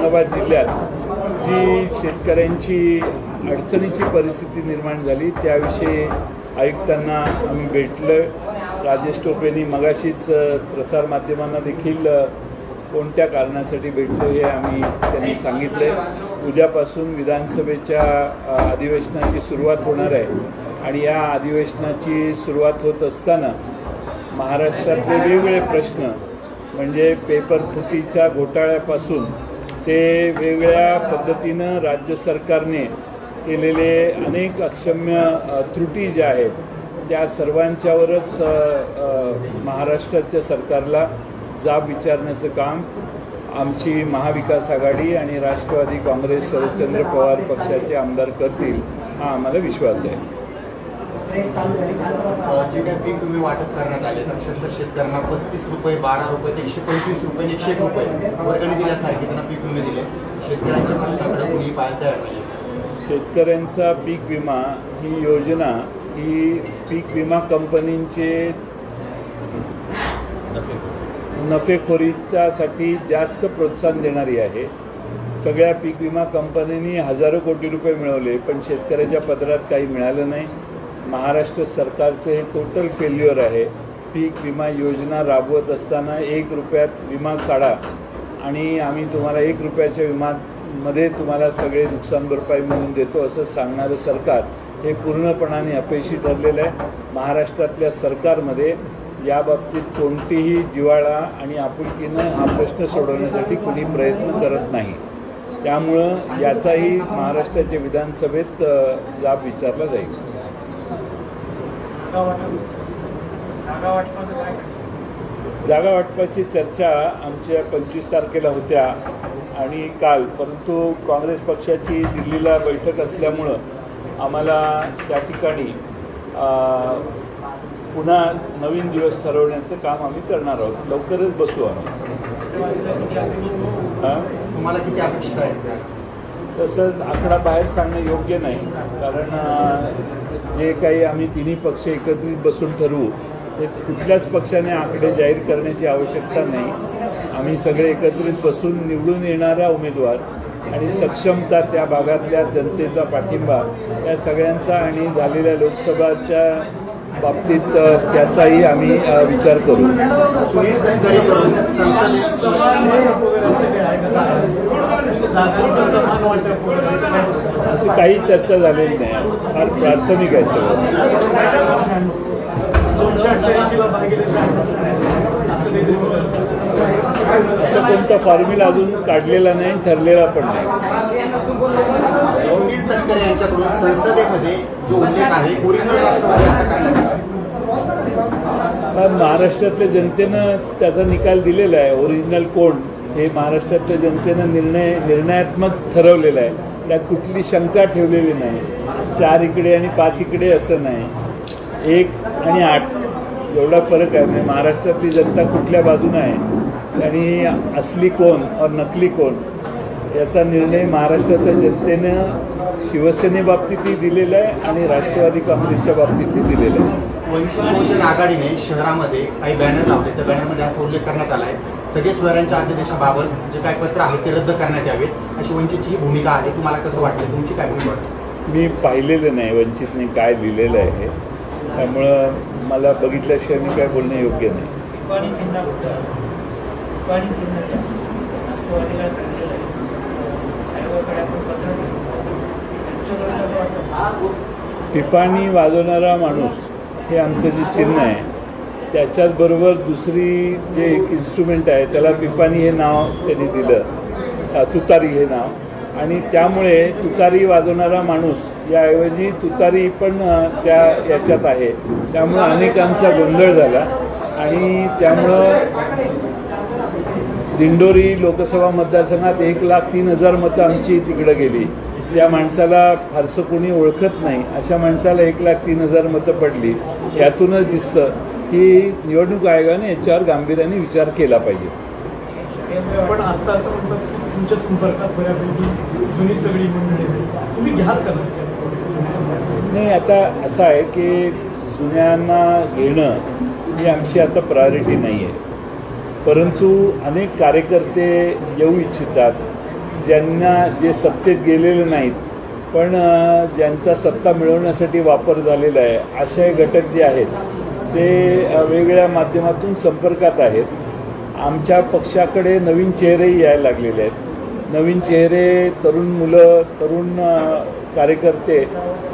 औरंगाबाद जिल्ह्यात जी शेतकऱ्यांची अडचणीची परिस्थिती निर्माण झाली त्याविषयी आयुक्तांना आम्ही भेटलं. राजेश टोपेंनी मगाशीच प्रसारमाध्यमांना देखील कोणत्या कारणासाठी भेटलो हे आम्ही त्यांनी सांगितले. उद्यापासून विधानसभेच्या अधिवेशनाची सुरुवात होणार आहे आणि या अधिवेशनाची सुरुवात होत असताना महाराष्ट्रातले वेगवेगळे प्रश्न म्हणजे पेपर फुटीच्या घोटाळ्यापासून ते वेगळ्या पद्धतीनं राज्य सरकारने केलेले अनेक अक्षम्य त्रुटी ज्या आहेत त्या सर्वांच्यावरच महाराष्ट्राच्या सरकारला जाब विचारण्याचं काम आमची महाविकास आघाडी आणि राष्ट्रवादी काँग्रेस शरदचंद्र पवार पक्षाचे आमदार करतील हा आम्हाला विश्वास आहे. जे काही पीक तुम्ही वाटप करण्यात आले अक्षरशः शेतकऱ्यांना पस्तीस रुपये बारा रुपये ते एकशे पंचवीस रुपये आणि एकशे एक रुपये वर्गणी दिल्यासारखे त्यांना पीक विमे दिले. शेतकऱ्यांच्या प्रश्नाकडे कुणी पाहायला तयार नाही शेतकऱ्यांचा पीक विमा ही योजना ही पीक विमा कंपनींचे नफेखोरीच्यासाठी जास्त प्रोत्साहन देणारी आहे. सगळ्या पीक विमा कंपन्यांनी हजारो कोटी रुपये मिळवले पण शेतकऱ्याच्या पदरात काही मिळालं नाही. महाराष्ट्र सरकारचं हे टोटल फेल्युअर आहे. पीक विमा योजना राबवत असताना एक रुपयात विमा काढा आणि आम्ही तुम्हाला एक रुपयाच्या विमामध्ये तुम्हाला सगळे नुकसान भरपाई मिळवून देतो असं सांगणारं सरकार हे पूर्णपणाने अपयशी ठरलेलं आहे. महाराष्ट्रातल्या सरकारमध्ये याबाबतीत कोणतीही जिव्हाळा आणि आपुलकीनं हा प्रश्न सोडवण्यासाठी कुणी प्रयत्न करत नाही. त्यामुळं याचाही महाराष्ट्राच्या विधानसभेत जाब विचारला जाईल. जागा वाटपाची चर्चा आमच्या पंचवीस तारखेला होत्या आणि काल परंतु काँग्रेस पक्षाची दिल्लीला बैठक असल्यामुळं आम्हाला त्या ठिकाणी पुन्हा नवीन दिवस ठरवण्याचं काम आम्ही करणार आहोत. लवकरच बसू आम्ही. हां? तुम्हाला किती अपेक्षित आहेत त्या? तसं आकडा बाहेर सांगणं योग्य नाही कारण जे काही आम्ही तिन्ही पक्ष एकत्रित बसून ठरवू ते कुठल्याच पक्षाने आकडे जाहीर करण्याची आवश्यकता नाही. आम्ही सगळे एकत्रित बसून निवडून येणारा उमेदवार आणि सक्षमता त्या भागातल्या जनतेचा पाठिंबा या सगळ्यांचा आणि झालेल्या लोकसभाच्या बाबतीत त्याचाही आम्ही विचार करू. असं काही चर्चा झालेली नाही. फार प्राथमिक आहे सगळं. असं कोणता फॉर्म्युला अजून काढलेला नाही ठरलेला पण नाही. सुनील तटकरे यांच्याकडून संसदेमध्ये जो उल्लेख आहे ओरिजिनल राष्ट्रवादी असं करण्यात आलं. पण महाराष्ट्रातल्या जनतेनं त्याचा निकाल दिलेला आहे. ओरिजिनल कोण? हे महाराष्ट्रातल्या जनतेनं निर्णय निर्णयात्मक ठरवलेलं आहे. त्यात कुठली शंका ठेवलेली नाही. चार इकडे आणि पाच इकडे असं नाही. एक आणि आठ. एवढा फरक आहे. म्हणजे महाराष्ट्रातली जनता कुठल्या बाजूनं आहे? आणि असली कोण और नकली कोण? याचा निर्णय महाराष्ट्रातल्या जनतेनं शिवसेनेबाबतीतही दिलेला आहे आणि राष्ट्रवादी काँग्रेसच्या बाबतीतही दिलेला आहे. वंचित बहुजन आघाडीने शहरामध्ये काही बॅनर लावले. त्या बॅनरमध्ये असा उल्लेख करण्यात आला आहे. सगळे स्वरांच्या अध्यादेशाबाबत जे काही पत्र आहे ते रद्द करण्यात यावेत. अशी वंचितची भूमिका आहे. तुम्हाला कसं वाटतं? तुमची काय भूमिका मी पाहिलेलं नाही. वंचितने काय लिहिलेलं आहे? त्यामुळं मला बघितल्याशिवाय मी काय बोलणं योग्य नाही. पिपाणी वाजवणारा माणूस हे आमचं जे चिन्ह आहे त्याच्याचबरोबर दुसरी जे एक इन्स्ट्रुमेंट आहे त्याला पिपाणी हे नाव त्यांनी दिलं. तुतारी हे नाव. आणि त्यामुळे तुतारी वाजवणारा माणूस याऐवजी तुतारी पण त्या याच्यात आहे. त्यामुळं अनेकांचा गोंधळ झाला. आणि त्यामुळं दिंडोरी लोकसभा मतदारसंघात एक लाख तीन हजार मतं आमची तिकडं गेली. त्या माणसाला फारसं कोणी ओळखत नाही. अशा माणसाला एक लाख तीन हजार मतं पडली. यातूनच दिसतं की निवडणूक आयोगाने याच्यावर गांभीर्याने विचार केला पाहिजे पण आता असं म्हणतात की तुमच्या संपर्कात बऱ्यापैकी जुनी सगळी मंडळी. तुम्ही घ्याल का? नाही आता असं आहे की जुन्यांना घेणं ही आमची आता प्रायोरिटी नाही आहे परंतु अनेक कार्यकर्ते येऊ इच्छितात ज्यांना जे सत्तेत गेलेले नाहीत पण ज्यांचा सत्ता मिळवण्यासाठी वापर झालेला आहे असे घटक जे आहेत ते वेगवेगळ्या माध्यमातून संपर्कात आहेत. आमच्या पक्षाकडे नवीन चेहरेही यायला लागलेले आहेत. नवीन चेहरे तरुण मुलं तरुण कार्यकर्ते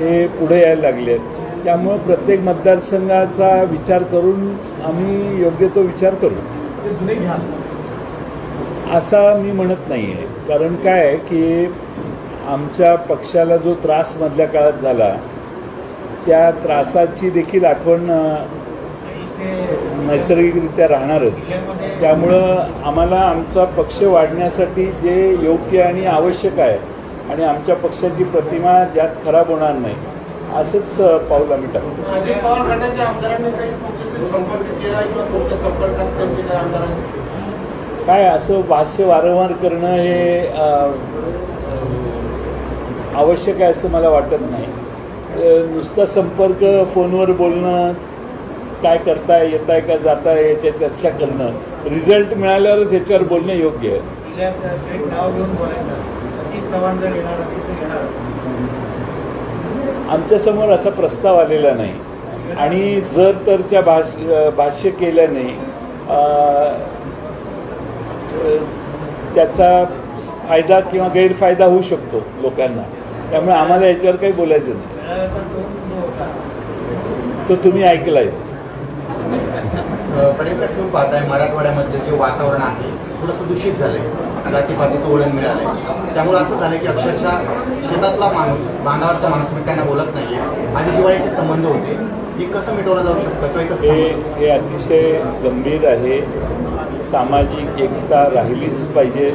हे पुढे यायला लागले आहेत. त्यामुळं प्रत्येक मतदारसंघाचा विचार करून आम्ही योग्य तो विचार करू. असा मी म्हणत नाही आहे. कारण काय आहे की आमच्या पक्षाला जो त्रास मधल्या काळात झाला त्या त्रासाची देखील आठवण नैसर्गिकरित्या राहणारच. त्यामुळं आम्हाला आमचा पक्ष वाढण्यासाठी जे योग्य आणि आवश्यक आहे आणि आमच्या पक्षाची प्रतिमा ज्यात खराब होणार नाही असंच पाऊल आम्ही टाकतो. अजित पवार गटाच्या आमदारांनी काही तुमच्याशी संपर्क केला किंवा तुमच्या संपर्कात त्यांचे काही आमदारांनी काय असं भाष्य वारंवार करणं हे आवश्यक आहे असं मला वाटत नाही. नुसता संपर्क फोनवर बोलणं काय करताय येताय का जाताय याच्या चर्चा करणं. रिझल्ट मिळाल्यावरच याच्यावर बोलणं योग्य आहे. आमच्यासमोर असा प्रस्ताव आलेला नाही. आणि जर तरच्या भाष भाष्य केल्याने त्याचा फायदा किंवा गैरफायदा होऊ शकतो लोकांना. त्यामुळे आम्हाला याच्यावर काही बोलायचं नाही. तो तुम्ही ऐकलायच. पटेल साहेब तुम्ही पाहताय मराठवाड्यामध्ये जे वातावरण आहे थोडंसं दूषित झालंय. जातीपातीचं वळण मिळालंय. त्यामुळे असं झालं की अक्षरशः शेतातला माणूस बांधावरचा माणूस मिठांना बोलत नाहीये. आणि जिवाळ्याचे संबंध होते. हे कसं मिटवलं जाऊ शकतं किंवा हे कसं? हे अतिशय गंभीर आहे. सामाजिक एकता राहिलीच पाहिजे.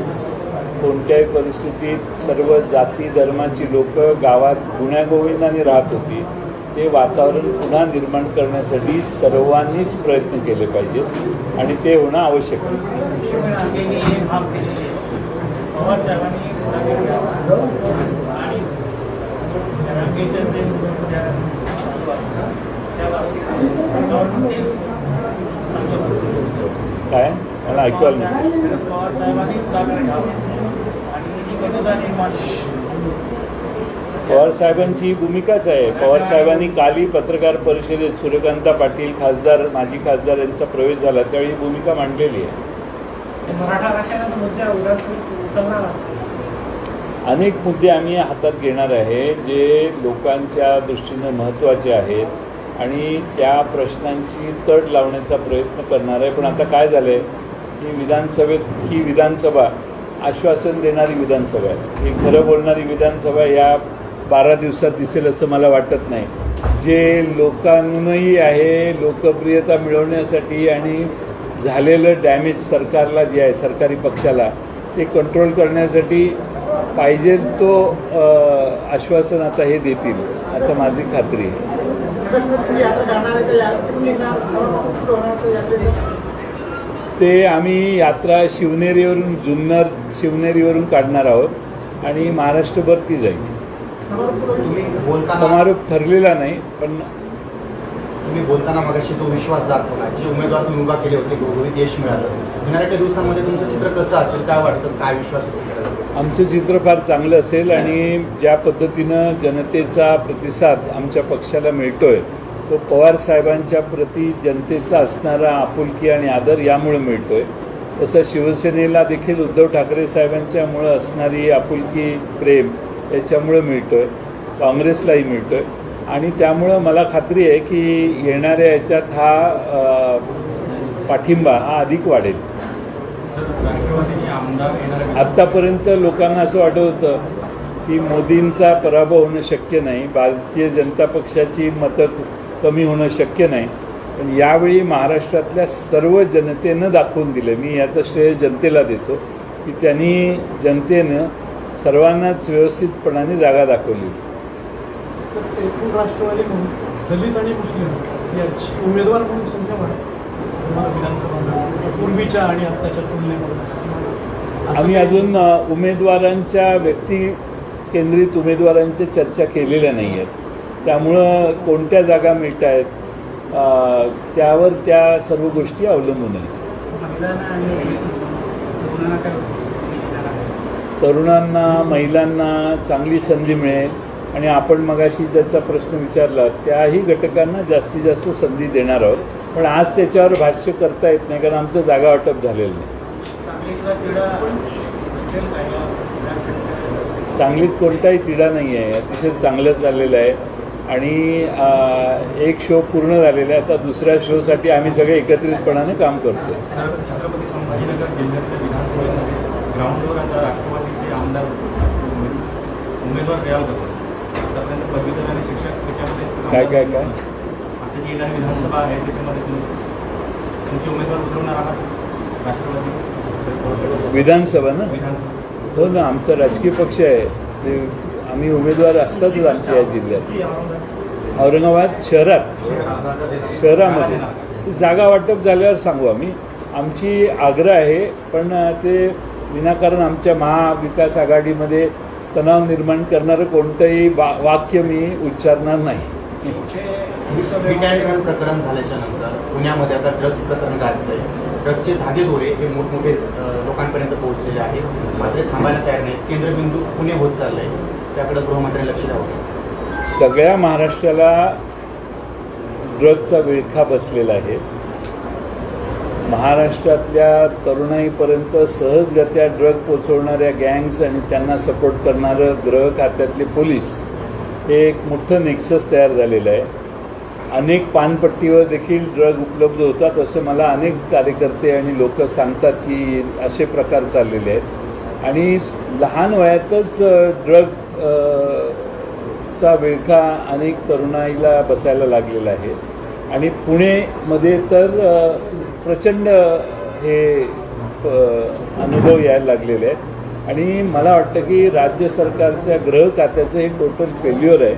कोणत्याही परिस्थितीत सर्व जाती धर्माची लोक गावात गुण्यागोविंदाने राहत होती. ते वातावरण पुन्हा निर्माण करण्यासाठी सर्वांनीच प्रयत्न केले पाहिजेत आणि ते होणं आवश्यक काय? मला ऐकू आलं ही भूमिकाच आहे. पवार साहेबांनी कालही पत्रकार परिषदेत सूर्यकांता पाटील खासदार माजी खासदार यांचा प्रवेश झाला. त्यावेळी ही भूमिका मांडलेली आहे. अनेक मुद्दे आम्ही हातात घेणार आहे जे लोकांच्या दृष्टीनं महत्त्वाचे आहेत आणि त्या प्रश्नांची तड लावण्याचा प्रयत्न करणार आहे. पण आता काय झालं आहे की विधानसभेत ही विधानसभा आश्वासन देणारी विधानसभा आहे. ही खरं बोलणारी विधानसभा या बारा दिवसात दिसेल असं मला वाटत नाही. जे लोकांनाही आहे लोकप्रियता मिळवण्यासाठी आणि झालेलं डॅमेज सरकारला जे आहे सरकारी पक्षाला ते कंट्रोल करण्यासाठी पाहिजे तो आश्वासन आता हे देतील असं माझी खात्री आहे. ते आम्ही यात्रा शिवनेरीवरून जुन्नर शिवनेरीवरून काढणार आहोत आणि महाराष्ट्रभर ती जाईल. समारोप ठरलेला नाही पण तुम्ही बोलताना मगाशी जो विश्वास दाखवला जे उमेदवार तुम्ही उभा केले होते गुळगुळीत यश मिळालं येणाऱ्या काही दिवसांमध्ये तुमचं चित्र कसं असेल काय वाटतं काय विश्वास? आमचं चित्र फार चांगलं असेल आणि ज्या पद्धतीनं जनतेचा प्रतिसाद आमच्या पक्षाला मिळतोय तो पवार साहेबांच्या प्रती जनतेचा असणारा आपुलकी आणि आदर यामुळे मिळतोय तसं शिवसेनेला देखील उद्धव ठाकरे साहेबांच्यामुळं असणारी आपुलकी प्रेम याच्यामुळं मिळतोय काँग्रेसलाही मिळतोय. आणि त्यामुळं मला खात्री आहे की येणाऱ्या याच्यात हा पाठिंबा हा अधिक वाढेल. आत्तापर्यंत लोकांना असं वाटत होतं की मोदींचा पराभव होणं शक्य नाही भारतीय जनता पक्षाची मतं कमी होणं शक्य नाही. पण यावेळी महाराष्ट्रातल्या सर्व जनतेनं दाखवून दिलं. मी याचं श्रेय जनतेला देतो की त्यांनी जनतेनं सर्वांनाच व्यवस्थितपणाने जागा दाखवली. एकूण राष्ट्रवादी म्हणून दलित आणि मुस्लिम याची उमेदवार म्हणून संख्या विधानसभा पूर्वीच्या आणि आत्ताच्या तुलनेमध्ये आम्ही अजून उमेदवारांच्या व्यक्ती केंद्रित उमेदवारांच्या चर्चा केलेल्या नाही आहेत त्यामुळं कोणत्या जागा मिळत आहेत त्यावर त्या सर्व गोष्टी अवलंबून आहेत महिलांना आणि मुलांना काय तरुणांना महिलांना चांगली संधी मिळेल. आणि आपण मगाशी त्याचा प्रश्न विचारला त्याही घटकांना जास्तीत जास्त संधी देणार आहोत. पण आज त्याच्यावर भाष्य करता येत नाही कारण आमचं जागा वाटप झालेलं नाही. सांगलीत कोणताही तिढा नाही आहे. अतिशय चांगलं चाललेलं आहे. आणि एक शो पूर्ण झालेला आहे. आता दुसऱ्या शोसाठी आम्ही सगळे एकत्रितपणाने काम करतो ग्राउंडवर आता राष्ट्रवादीचे आमदार उमेदवार तयार करतात. आतापर्यंत पदवीधर आणि शिक्षक त्याच्यामध्ये काय, काय, काय? आता जी येणारी विधानसभा आहे त्याच्यामध्ये तुम्ही तुमचे उमेदवार उतरवणार आहात? राष्ट्रवादी? विधानसभा ना? विधानसभा. हो ना आमचा राजकीय पक्ष आहे. ते आम्ही उमेदवार असतातच आमच्या या जिल्ह्यात. औरंगाबाद? शहरात. शहरामध्ये. जागा वाटप झाल्यावर सांगू आम्ही. आमची आग्रह आहे पण ते विनाकारण आमच्या महाविकास आघाडीमध्ये तणाव निर्माण करणारं कोणतंही वा वाक्य मी उच्चारणार नाही. रन प्रकरण झाल्याच्यानंतर पुण्यामध्ये आता ड्रग्ज प्रकरण गाजतंय. ड्रग्जचे धागेदोरे हे मोठमोठे लोकांपर्यंत पोहोचलेले आहेत. मात्र थांबायला तयार नाही केंद्रबिंदू पुणे होत चाललंय. त्याकडे गृहमंत्र्यांनी लक्ष द्यावं. सगळ्या महाराष्ट्राला ड्रगचा विळखा बसलेला आहे. महाराष्ट्रातल्या तरुणाईपर्यंत सहजगत्या ड्रग पोचवणाऱ्या गँग्स आणि त्यांना सपोर्ट करणारं ग्रह खात्यातले पोलीस हे एक मोठं नेक्सस तयार झालेलं आहे. अनेक पानपट्टीवर देखील ड्रग उपलब्ध होतात असं मला अनेक कार्यकर्ते आणि लोक सांगतात की असे प्रकार चाललेले आहेत. आणि लहान वयातच ड्रग चा विळखा अनेक तरुणाईला बसायला लागलेला आहे. आणि पुणेमध्ये तर प्रचंड हे अनुभव यायला लागलेले आहेत. आणि मला वाटतं की राज्य सरकारच्या गृह खात्याचं हे टोटल फेल्युअर आहे.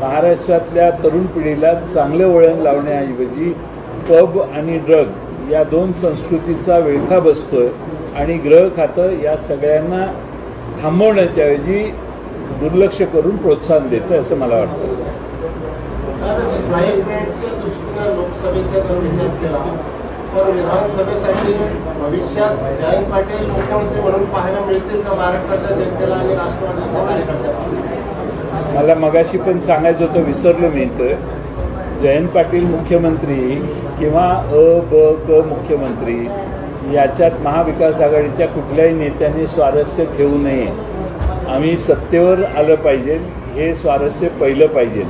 महाराष्ट्रातल्या तरुण पिढीला चांगले वळण लावण्याऐवजी पब आणि ड्रग या दोन संस्कृतीचा विळखा बसतोय. आणि गृह खातं या सगळ्यांना थांबवण्याच्या ऐवजी दुर्लक्ष करून प्रोत्साहन देतं असं मला वाटतं. सर तर विधानसभेसाठी भविष्यात जयंत पाटील मुख्यमंत्री म्हणून पाहायला मिळतील का महाराष्ट्राच्या जनतेला आणि राष्ट्रवादीच्या कार्यकर्त्याला मला मगाशी पण सांगायचं होतं विसरलो मी तर जयंत पाटील मुख्यमंत्री किंवा अ ब क मुख्यमंत्री याच्यात महाविकास आघाडीच्या कुठल्याही नेत्याने स्वारस्य ठेवू नये. आम्ही सत्तेवर आलं पाहिजे हे स्वारस्य पहिलं पाहिजे.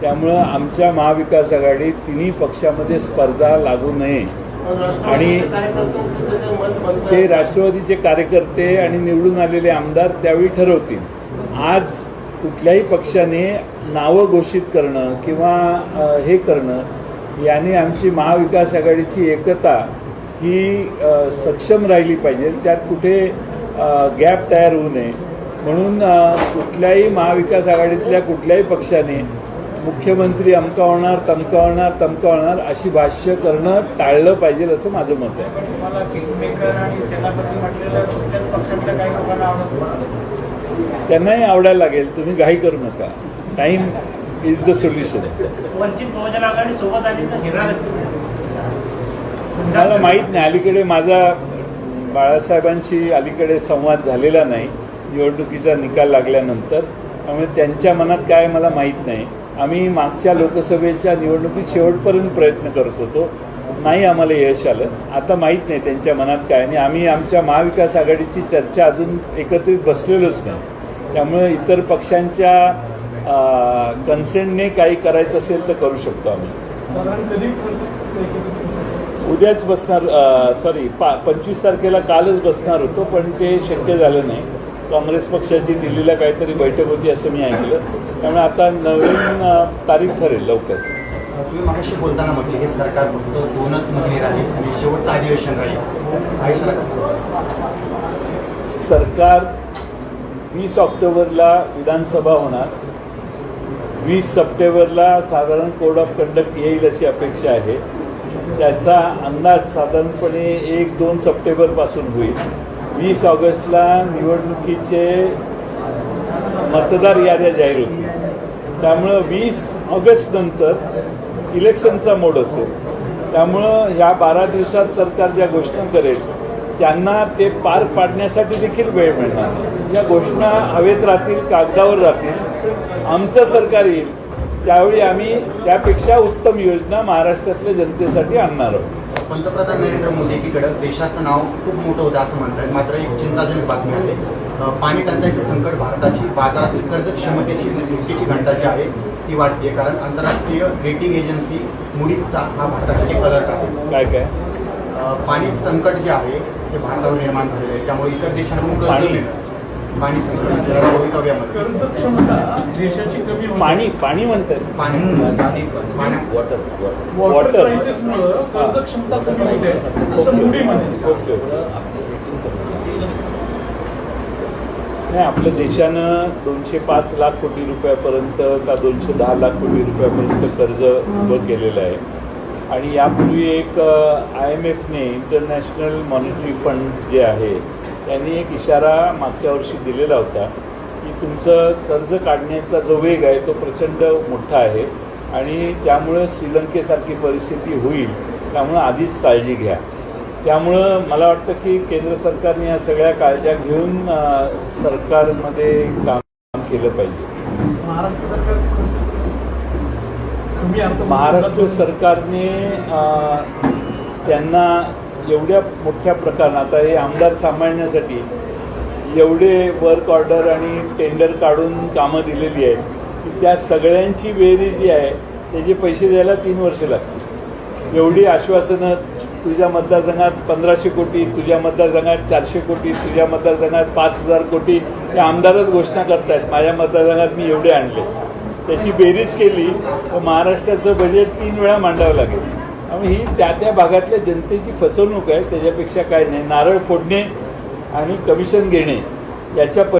त्यामुळं आमच्या महाविकास आघाडी तिन्ही पक्षामध्ये स्पर्धा लागू नये. आणि ते राष्ट्रवादीचे कार्यकर्ते आणि निवडून आलेले आमदार त्यावेळी ठरवतील. आज कुठल्याही पक्षाने नावं घोषित करणं किंवा हे करणं याने आमची महाविकास आघाडीची एकता ही सक्षम राहिली पाहिजे. त्यात कुठे गॅप तयार होऊ नये. म्हणून कुठल्याही महाविकास आघाडीतल्या कुठल्याही पक्षाने मुख्यमंत्री अमका होणार तमका होणार तमका होणार अशी भाष्य करणं टाळलं पाहिजे असं माझं मत आहे. त्यांनाही आवडायला लागेल. तुम्ही घाई करू नका. टाईम इज द सोल्युशन मला माहीत नाही. अलीकडे माझा बाळासाहेबांशी अलीकडे संवाद झालेला नाही. निवडणुकीचा निकाल लागल्यानंतर. त्यामुळे त्यांच्या मनात काय मला माहीत नाही. आम्ही मागच्या लोकसभेच्या निवडणुकीत शेवटपर्यंत प्रयत्न करत होतो. नाही आम्हाला यश आलं. आता माहीत नाही त्यांच्या मनात काय आणि आम्ही आमच्या महाविकास आघाडीची चर्चा अजून एकत्रित बसलेलोच नाही. त्यामुळे इतर पक्षांच्या कन्सेंटने काही करायचं असेल तर करू शकतो आम्ही? उद्याच बसणार सॉरी पा पंचवीस तारखेला कालच बसणार होतो पण ते शक्य झालं नाही. काँग्रेस पक्षाची दिल्लीला काहीतरी बैठक होती असं मी ऐकलं. त्यामुळे आता नवीन तारीख ठरेल लवकर. तुम्ही बोलताना म्हटले हे सरकार फक्त दोनच महिने राहील आणि शेवटचं अधिवेशन राहील. आयुष्याला कसं सरकार वीस ऑक्टोबरला विधानसभा होणार. वीस सप्टेंबरला साधारण कोड ऑफ कंडक्ट येईल अशी अपेक्षा आहे. त्याचा अंदाज साधारणपणे एक दोन सप्टेंबरपासून होईल. वीस ऑगस्टला निवडणुकीचे मतदार याद्या जाहीर होतील. त्यामुळं वीस ऑगस्ट नंतर इलेक्शनचा मोड असेल. त्यामुळं ह्या बारा दिवसात सरकार ज्या घोषणा करेल त्यांना ते पार पाडण्यासाठी देखील वेळ मिळणार या घोषणा हवेत राहतील कागदावर राहतील. आमचं सरकार येईल. त्यावेळी आम्ही त्यापेक्षा उत्तम योजना महाराष्ट्रातल्या जनतेसाठी आणणार आहोत. पंतप्रधान नरेंद्र मोदी एकीकडे देशाचं नाव खूप मोठं होतं असं म्हणतात. मात्र एक चिंताजनक बातमी आहे. अं, पाणी टंचाईचं संकट भारताची बाजारातील कर्ज क्षमतेची मृत्यूची घंटा जी आहे ती वाढते कारण आंतरराष्ट्रीय रेटिंग एजन्सी मुडीजचा हा भारतासाठी अलर्ट आहे काय काय? पाणी संकट जे आहे ते भारतावर निर्माण झालेलं आहे. त्यामुळे इतर देशांकडून कर्ज पाणी? पाणी संकट भवितव्यामध्ये कर्ज क्षमता देशाची कमी होणे. पाणी पाणी म्हणतात पाणी पाणी वॉटर Water. क्रायसिसमुळं कर्ज क्षमता कमी होते. असं मुडी म्हणते ओके नाही आपल्या देशानं दोनशे पाच लाख कोटी रुपयापर्यंत का दोनशे दहा लाख कोटी रुपयापर्यंत कर्ज उभं केलेलं आहे. आणि यापूर्वी एक आय एम एफने इंटरनॅशनल मॉनिटरी फंड जे आहे त्यांनी एक इशारा मागच्या वर्षी दिलेला होता की तुमचं कर्ज काढण्याचा जो वेग आहे तो प्रचंड मोठा आहे आणि त्यामुळं श्रीलंकेसारखी परिस्थिती होईल त्यामुळं आधीच काळजी घ्या. त्यामुळं मला वाटतं की केंद्र सरकारने या सगळ्या काळज्या घेऊन सरकारमध्ये काम केलं पाहिजे. महाराष्ट्र सरकारने त्यांना एवढ्या मोठ्या प्रकारात आता हे आमदार सांभाळण्यासाठी एवढे वर्क ऑर्डर आणि टेंडर काढून कामं दिलेली आहेत की त्या सगळ्यांची बेरी जी आहे त्याचे पैसे द्यायला तीन वर्ष लागतील. एवढी आश्वासनं तुझ्या मतदारसंघात पंधराशे कोटी तुझ्या मतदारसंघात चारशे कोटी तुझ्या मतदारसंघात पाच हजार कोटी हे आमदारच घोषणा करतायत. माझ्या मतदारसंघात मी एवढे आणले. त्याची बेरीज केली तर महाराष्ट्राचं बजेट तीन वेळा मांडावं लागेल. ही त्या त्या भागातल्या जनतेची फसवणूक आहे त्याच्यापेक्षा काय नाही. नारळ फोडणे आणि कमिशन घेणे याच्या